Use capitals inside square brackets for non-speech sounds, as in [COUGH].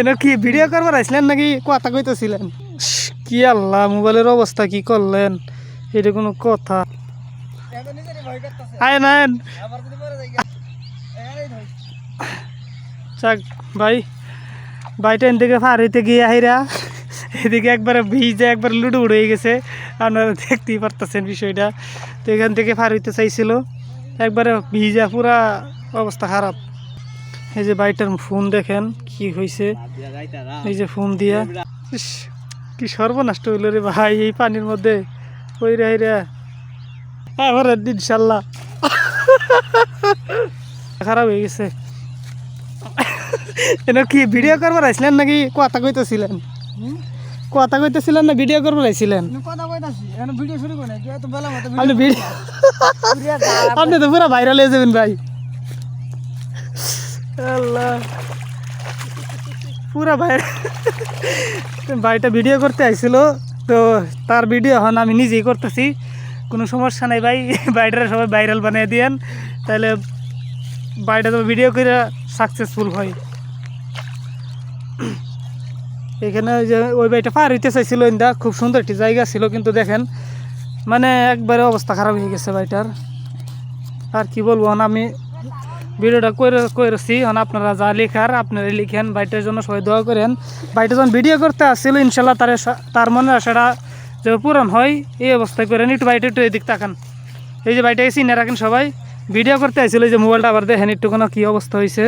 এটা কি ভিডিও করবার আসলেন নাকি কথা কইতেছিলেন? কি আল্লাহ, মোবাইলের অবস্থা কি করলেন? এটা কোনো কথা। আয় নেন যাক, ভাই, ভাইটা এদিকে হইতে গিয়ে আইরা, এদিকে একবারে ভিজে একবার লুডু উড়ে গেছে। আপনারা দেখতেই পারতেছেন বিষয়টা। তো এখান থেকে হইতে চাইছিল, একবারে ভিজা পুরা অবস্থা খারাপ। এই যে বাইটার ফোন দেখেন কি হয়েছে এই যে ফোন দিয়া। কি সর্বনষ্ট হইল রে ভাই এই পানির মধ্যে। ওই রে রে আবার ইনশাল্লাহ। [LAUGHS] খারাপ হয়ে গেছে। [LAUGHS] এটা কি ভিডিও করবার আসলেন নাকি কথা কইতেছিলেন? কথা কইতেছিলেন না ভিডিও করবার ভিডিও [LAUGHS] আপনি তো পুরো ভাইরাল হয়ে যাবেন ভাই। আল্লাহ। পুরা ভাইরাল ভাইটা ভিডিও করতে আইছিল, তো তার ভিডিও এখন আমি নিজেই করতেছি। কোনো সমস্যা নাই ভাই বাইটারা সবাই ভাইরাল বানিয়ে দিয়েন। তাহলে বাইটা তো ভিডিও করে সাকসেসফুল হয়। এখানে ওই যে, ওই বাড়িটা পার হইতে চাইছিল ইন্দা, খুব সুন্দর একটি জায়গা ছিল, কিন্তু দেখেন মানে একবারে অবস্থা খারাপ হয়ে গেছে বাড়িটার আর কি বলব আমি ভিডিওটা করে করেছি এখন আপনারা যা লেখার আপনারা লিখেন বাড়িটার জন্য সবাই দোয়া করেন। বাড়িটা যখন ভিডিও করতে আসছিল ইনশাল্লাহ তার তার মনে আশাটা যে পূরণ হয়, এই অবস্থায় করেন। একটু বাড়িটা একটু এদিক তাকান। এই যে বাইটে চিনে রাখেন সবাই। ভিডিও করতে আসছিল, এই যে মোবাইলটা আবার দেখেন, একটু কোনো কী অবস্থা হয়েছে